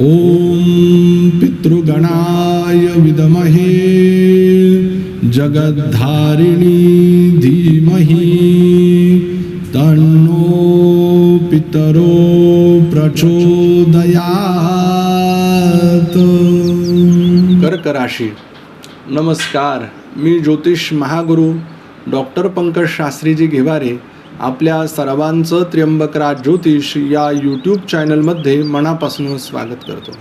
ॐ पितृगणाय विदमहे जगद्धारिणी धीमहि तन्नो पितरो प्रचोदयात्। कर्क राशी नमस्कार मी ज्योतिष महागुरु डॉक्टर पंकज शास्त्रीजी घेवारे आपल्या सर्वांचं त्र्यंबकराज ज्योतिष या यूट्यूब चॅनलमध्ये मनापासून स्वागत करतो.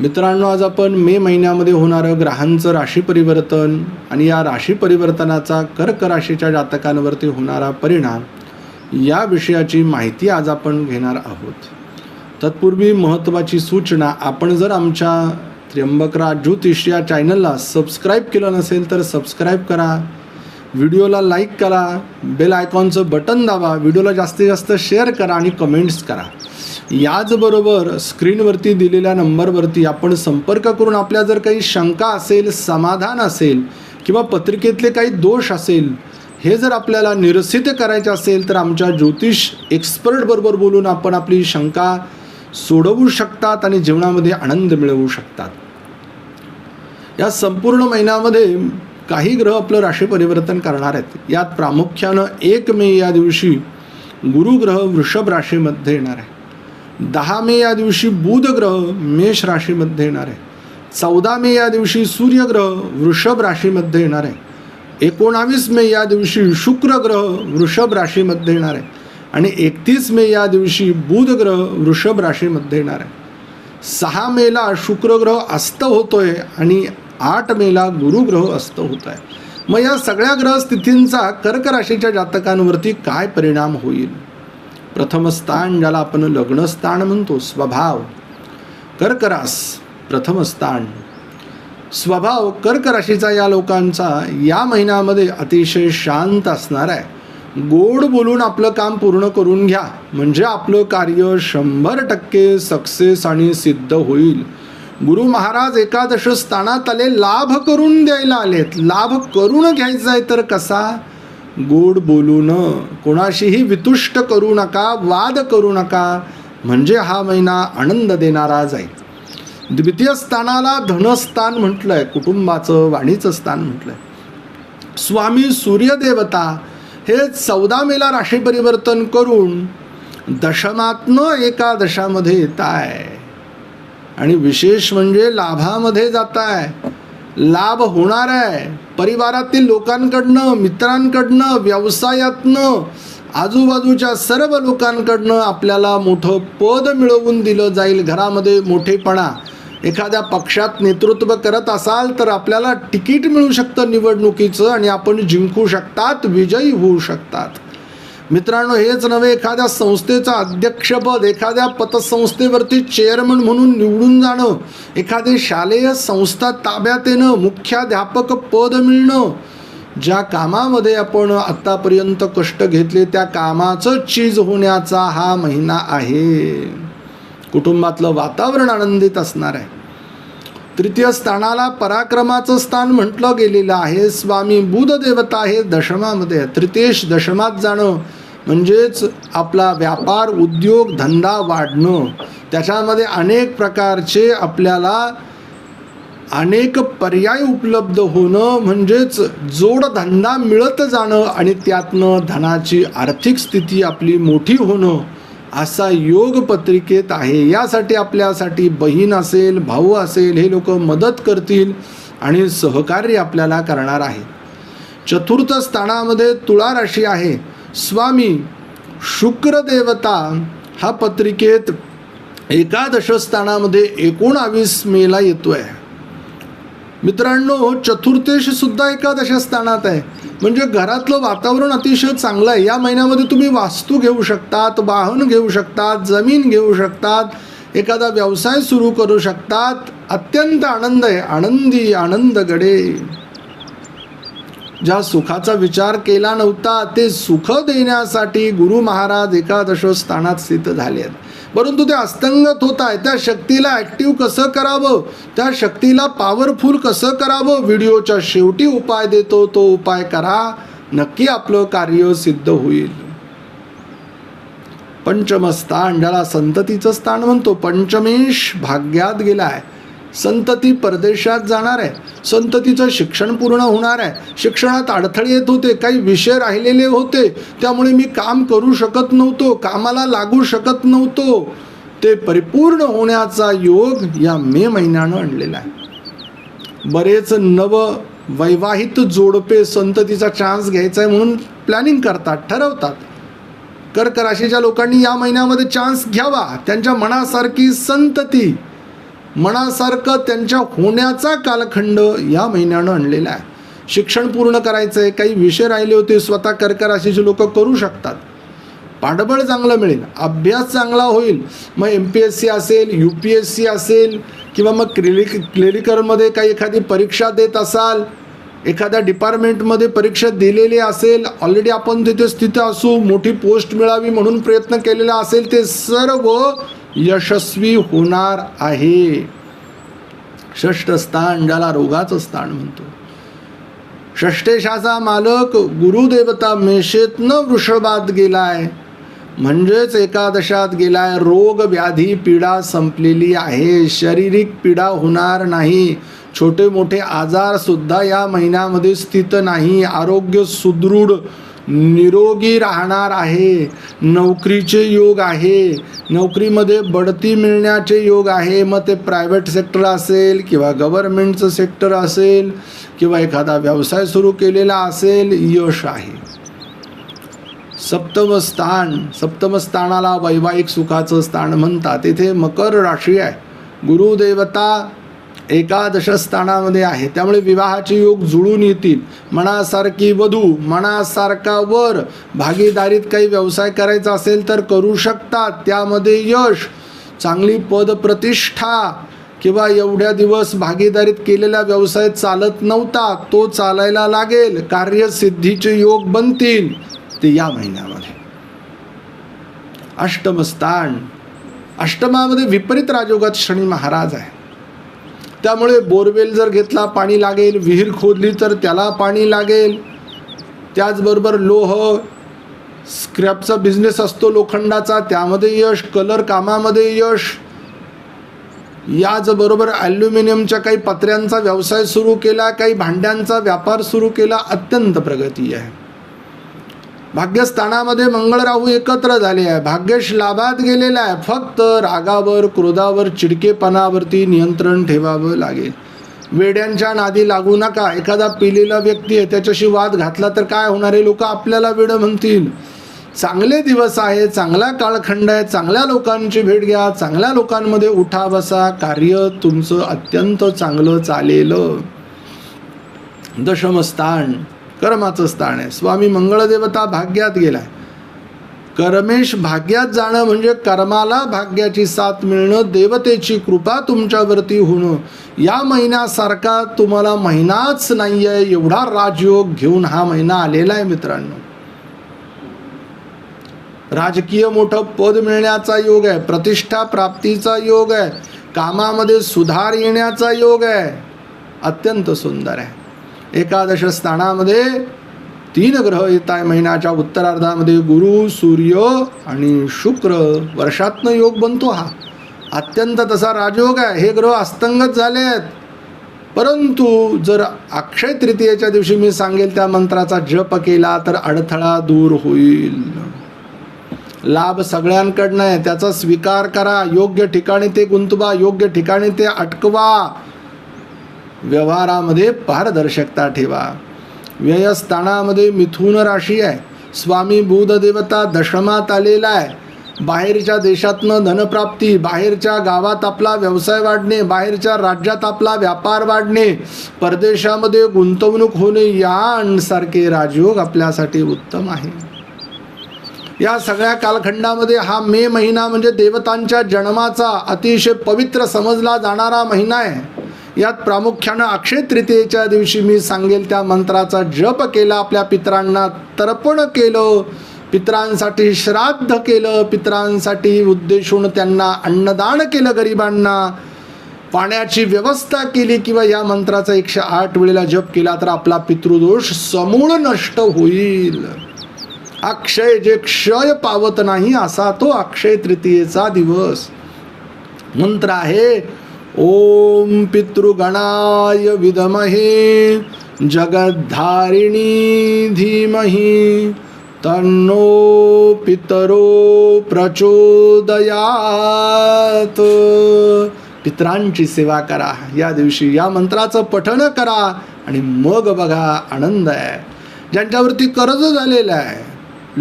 मित्रांनो आज आपण मे महिन्यामध्ये होणारं ग्रहांचं राशी परिवर्तन आणि या राशी परिवर्तनाचा कर्क राशीच्या जातकांवरती होणारा परिणाम या विषयाची माहिती आज आपण घेणार आहोत. तत्पूर्वी महत्त्वाची सूचना आपण जर आमच्या त्र्यंबकराज ज्योतिष या चॅनलला सबस्क्राईब केलं नसेल तर सबस्क्राईब करा. व्हिडिओला लाईक करा बेल आयकॉनचं बटन दाबा व्हिडिओला जास्तीत जास्त शेअर करा आणि कमेंट्स करा. याचबरोबर स्क्रीनवरती दिलेल्या नंबरवरती आपण संपर्क करून आपल्या जर काही शंका असेल समाधान असेल किंवा पत्रिकेतले काही दोष असेल हे जर आपल्याला निरसित करायचे असेल तर आमच्या ज्योतिष एक्सपर्टबरोबर बोलून आपण आपली शंका सोडवू शकतात आणि जीवनामध्ये आनंद मिळवू शकतात. या संपूर्ण महिन्यामध्ये काही ग्रह आपलं राशी परिवर्तन करणार आहेत. यात प्रामुख्यानं एक मे या दिवशी गुरुग्रह वृषभ राशीमध्ये येणार आहे. दहा मे या दिवशी बुध ग्रह मेष राशीमध्ये येणार आहे. चौदा मे या दिवशी सूर्यग्रह वृषभ राशीमध्ये येणार आहे. एकोणावीस मे या दिवशी शुक्र ग्रह वृषभ राशीमध्ये येणार आहे. आणि एकतीस मे या दिवशी बुध ग्रह वृषभ राशीमध्ये येणार आहे. सहा मेला शुक्र ग्रह अस्त होतोय आणि आठ मेला गुरुग्रह अस्त होत आहे. मग या सगळ्या ग्रह स्थितींचा कर्क राशीच्या जातकांवरती काय परिणाम होईल? प्रथम स्थान ज्याला आपण लग्नस्थान म्हणतो स्वभाव. कर्करास प्रथम स्थान. स्वभाव कर्क राशीचा या लोकांचा या महिन्यामध्ये अतिशय शांत असणार आहे. गोड बोलून आपलं काम पूर्ण करून घ्या. म्हणजे आपलं कार्य शंभर टक्के सक्सेस आणि सिद्ध होईल. गुरु महाराज एकादश स्थानात आले लाभ करून द्यायला आलेत. लाभ करून घ्यायचा आहे तर कसा? गोड बोलू न. कोणाशीही वितुष्ट करू नका वाद करू नका. म्हणजे हा महिना आनंद देणारा जाईल. द्वितीय स्थानाला धनस्थान म्हटलंय. कुटुंबाचं वाणीचं स्थान म्हटलंय. स्वामी सूर्यदेवता हे चौदा मेला राशी परिवर्तन करून दशमातनं एका दशामध्ये येत आहे आणि विशेष म्हणजे लाभामध्ये जात आहे लाभ होणार आहे. परिवारातील लोकांकडनं मित्रांकडनं व्यवसायातनं आजूबाजूच्या सर्व लोकांकडनं आपल्याला मोठं पद मिळवून दिलं जाईल घरामध्ये मोठेपणा. एखाद्या पक्षात नेतृत्व करत असाल तर आपल्याला तिकीट मिळू शकतं निवडणुकीचं आणि आपण जिंकू शकतात विजयी होऊ शकतात. मित्रांनो हेच नव्हे एखाद्या संस्थेचं अध्यक्षपद एखाद्या पतसंस्थेवरती चेअरमन म्हणून निवडून जाणं एखादी शालेय संस्था ताब्यात येणं मुख्याध्यापक पद मिळणं ज्या कामामध्ये आपण आत्तापर्यंत कष्ट घेतले त्या कामाचं चीज होण्याचा हा महिना आहे. कुटुंबातलं वातावरण आनंदित असणार आहे. तृतीय स्थानाला पराक्रमाचं स्थान म्हटलं गेलेलं आहे. स्वामी बुध देवता हे दशमामध्ये तृतीयश दशमात जाणं म्हणजेच आपला व्यापार उद्योग धंदा वाढणं. त्याच्यामध्ये अनेक प्रकारचे आपल्याला अनेक पर्याय उपलब्ध होणं म्हणजेच जोडधंदा मिळत जाणं आणि त्यातनं धनाची आर्थिक स्थिती आपली मोठी होणं असा योग पत्रिकेत आहे. यासाठी आपल्यासाठी बहीण असेल भाऊ असेल हे लोक मदत करतील आणि सहकार्य आपल्याला करणार आहे चतुर्थ स्थानामध्ये तुळा राशी आहे. स्वामी शुक्रदेवता हा पत्रिकेत एकादश स्थानामध्ये एकोणावीस मेला येतोय. मित्रांनो चतुर्थेश सुद्धा एकादश स्थानात आहे. म्हणजे घरातलं वातावरण अतिशय चांगलं आहे. या महिन्यामध्ये तुम्ही वास्तू घेऊ शकतात वाहन घेऊ शकतात जमीन घेऊ शकतात एखादा व्यवसाय सुरू करू शकतात. अत्यंत आनंद आहे. आनंदी आनंद गडे ज्या सुखाचा विचार केला नव्हता ते सुख देण्यासाठी गुरु महाराज एकादश स्थानात स्थित झाले आहेत परंतु ते अस्तंगत होत आहे त्या शक्तीला ॲक्टिव्ह कसं करावं? त्या शक्तीला पॉवरफुल कसं करावं? व्हिडिओच्या शेवटी उपाय देतो तो उपाय करा. नक्की आपलं कार्य सिद्ध होईल. पंचम स्थान ज्याला संततीचं स्थान म्हणतो पंचमेश भाग्यात गेलाय. संतती परदेशात जाणार आहे. संततीचं शिक्षण पूर्ण होणार आहे. शिक्षणात अडथळे येत होते काही विषय राहिलेले होते. त्यामुळे मी काम करू शकत नव्हतो कामाला लागू शकत नव्हतो. ते परिपूर्ण होण्याचा योग या मे महिन्यानं आणलेला आहे. बरेच नव वैवाहित जोडपे संततीचा चान्स घ्यायचा आहे म्हणून प्लॅनिंग करतात ठरवतात. कर्क राशीच्या लोकांनी या महिन्यामध्ये चान्स घ्यावा. त्यांच्या मनासारखी संतती मनासारखं त्यांच्या होण्याचा कालखंड या महिन्यानं आणलेला आहे. शिक्षण पूर्ण करायचं आहे काही विषय राहिले होते स्वतः कर्क राशीचे लोक करू शकतात. पाठबळ चांगलं मिळेल अभ्यास चांगला होईल. मग एम पी एस सी असेल यू पी एस सी असेल किंवा मग क्लिनिक क्लिनिकलमध्ये काही एखादी परीक्षा देत असाल एखाद्या डिपार्टमेंटमध्ये परीक्षा दिलेली असेल ऑलरेडी आपण तिथे स्थित असू मोठी पोस्ट मिळावी म्हणून प्रयत्न केलेला असेल ते सर्व यशस्वी होणार आहे. षष्ठ स्थान ज्याला रोगाचं स्थान म्हणतो. षष्टेशाचा मालक गुरुदेवता मेषेतनं वृषभात गेलाय. म्हणजेच एकादशात गेलाय. रोग व्याधी पीडा संपलेली आहे. शारीरिक पीडा होणार नाही. छोटे मोठे आजार सुद्धा या महिन्यामध्ये स्थित नाही. आरोग्य सुदृढ निरोगी राहणार आहे. नोकरीचे योग आहे. नोकरीमध्ये बढती मिळण्याचे योग आहे. मग ते प्रायव्हेट सेक्टर असेल किंवा गव्हर्नमेंटचं सेक्टर असेल किंवा एखादा व्यवसाय सुरू केलेला असेल यश आहे. सप्तमस्थान सप्तमस्थानाला वैवाहिक सुखाचं स्थान म्हणतात. तिथे मकर राशी आहे. गुरुदेवता एकादश स्थानामध्ये आहे. त्यामुळे विवाहाचे योग जुळून येतील. मनासारखी वधू मनासारखा वर भागीदारीत काही व्यवसाय करायचा असेल तर करू शकतात. त्यामध्ये यश चांगली पदप्रतिष्ठा किंवा एवढ्या दिवस भागीदारीत केलेला व्यवसाय चालत नव्हता तो चालायला लागेल. कार्यसिद्धीचे योग बनतील. ते या महिन्यामध्ये. अष्टम स्थान अष्टमामध्ये विपरीत राजयोगात शनी महाराज आहे त्यामुळे बोरवेल जर घेतला पाणी लागेल. विहीर खोदली तर त्याला पाणी लागेल. त्याचबरोबर लोह स्क्रॅपचा बिझनेस असतो लोखंडाचा. त्यामध्ये यश कलर कामामध्ये यश. याचबरोबर ॲल्युमिनियमच्या काही पत्र्यांचा व्यवसाय सुरू केला काही भांड्यांचा व्यापार सुरू केला. अत्यंत प्रगती आहे. भाग्यस्थानामध्ये मंगळ राहू एकत्र झाले आहे. भाग्यश लाभात गेलेला आहे. फक्त रागावर क्रोधावर चिडकेपणावरती नियंत्रण ठेवावं लागेल. वेड्यांच्या नादी लागू नका. एखादा पिलेला व्यक्ती आहे त्याच्याशी वाद घातला तर काय होणारे लोक आपल्याला वेड म्हणतील. चांगले दिवस आहे चांगला कालखंड आहे. चांगल्या लोकांची भेट घ्या. चांगल्या लोकांमध्ये उठा बसा. कार्य तुमचं अत्यंत चांगलं चालेल. दशमस्थान. कर्माचं स्थान आहे. स्वामी मंगळदेवता भाग्यात गेलाय. कर्मेश भाग्यात जाणं म्हणजे कर्माला भाग्याची साथ मिळणं देवतेची कृपा तुमच्यावरती होणं. या महिन्यासारखा तुम्हाला महिनाच नाही आहे एवढा राजयोग घेऊन हा महिना आलेला आहे मित्रांनो. राजकीय मोठं पद मिळण्याचा योग आहे प्रतिष्ठा प्राप्तीचा योग आहे कामामध्ये सुधार येण्याचा योग आहे. अत्यंत सुंदर आहे. एकादश स्थानामध्ये तीन ग्रह येत आहे. महिन्याच्या उत्तरार्धामध्ये गुरु सूर्य आणि शुक्र. वर्षातनं योग बनतो हा. अत्यंत तसा राजयोग आहे. हे ग्रह अस्तंगत झाले आहेत परंतु जर अक्षय तृतीयेच्या दिवशी मी सांगेल त्या मंत्राचा जप केला तर अडथळा दूर होईल. लाभ सगळ्यांकडनं आहे. त्याचा स्वीकार करा. योग्य ठिकाणी ते गुंतवा. योग्य ठिकाणी ते अटकवा. व्यवहारामध्ये पारदर्शकता ठेवा. व्ययस्थानामध्ये मिथुन राशी आहे. स्वामी बुधदेवता दशमात आलेला आहे. बाहेरच्या देशातनं धनप्राप्ती बाहेरच्या गावात आपला व्यवसाय वाढणे बाहेरच्या राज्यात आपला व्यापार वाढणे परदेशामध्ये गुंतवणूक होणे यांसारखे राजयोग आपल्यासाठी उत्तम आहे. या सगळ्या कालखंडामध्ये हा मे महिना म्हणजे देवतांच्या जन्माचा अतिशय पवित्र समजला जाणारा महिना आहे. यात प्रामुख्यानं अक्षय तृतीयेच्या दिवशी मी सांगेल त्या मंत्राचा जप केला आपल्या पित्रांना तर्पण केलं पितरांसाठी श्राद्ध केलं पितरांसाठी उद्देशून त्यांना अन्नदान केलं गरिबांना. पाण्याची व्यवस्था केली किंवा या मंत्राचा एकशे आठ वेळेला जप केला तर आपला पितृदोष समूळ नष्ट होईल. अक्षय जे क्षय पावत नाही असा तो अक्षय तृतीयेचा दिवस. मंत्र आहे ओम पितृगणाय विदमहे जगद्धारिणी धीमही तन्नो पितरो प्रचोदयात. पित्रांची सेवा करा या दिवशी या मंत्राचं पठण करा आणि मग बघा आनंद आहे. ज्यांच्यावरती कर्ज झालेलं आहे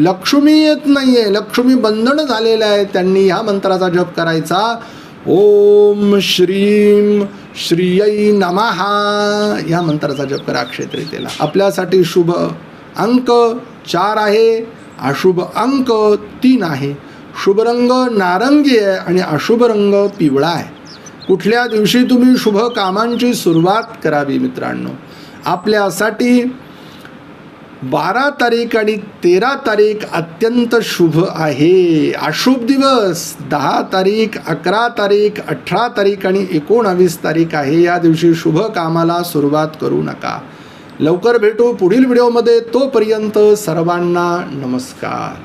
लक्ष्मी येत नाही आहे लक्ष्मी बंधन झालेलं आहे त्यांनी ह्या मंत्राचा जप करायचा. ओम श्रीम श्रियै नमहा या मंत्राचा जप करा क्षेत्रितेला आपल्यासाठी शुभ अंक चार आहे. अशुभ अंक तीन आहे. शुभ रंग नारंगी आहे आणि अशुभ रंग पिवळा आहे. कुठल्या दिवशी तुम्ही शुभ कामांची सुरुवात करावी मित्रांनो? आपल्यासाठी बारा तारीख आणि तेरा तारीख अत्यंत शुभ आहे. अशुभ दिवस. दहा तारीख अकरा तारीख अठरा तारीख आणि एकोणावीस तारीख आहे. या दिवशी शुभ कामाला सुरुवात करू नका. लवकर भेटू पुढील व्हिडिओमध्ये. तोपर्यंत सर्वांना नमस्कार.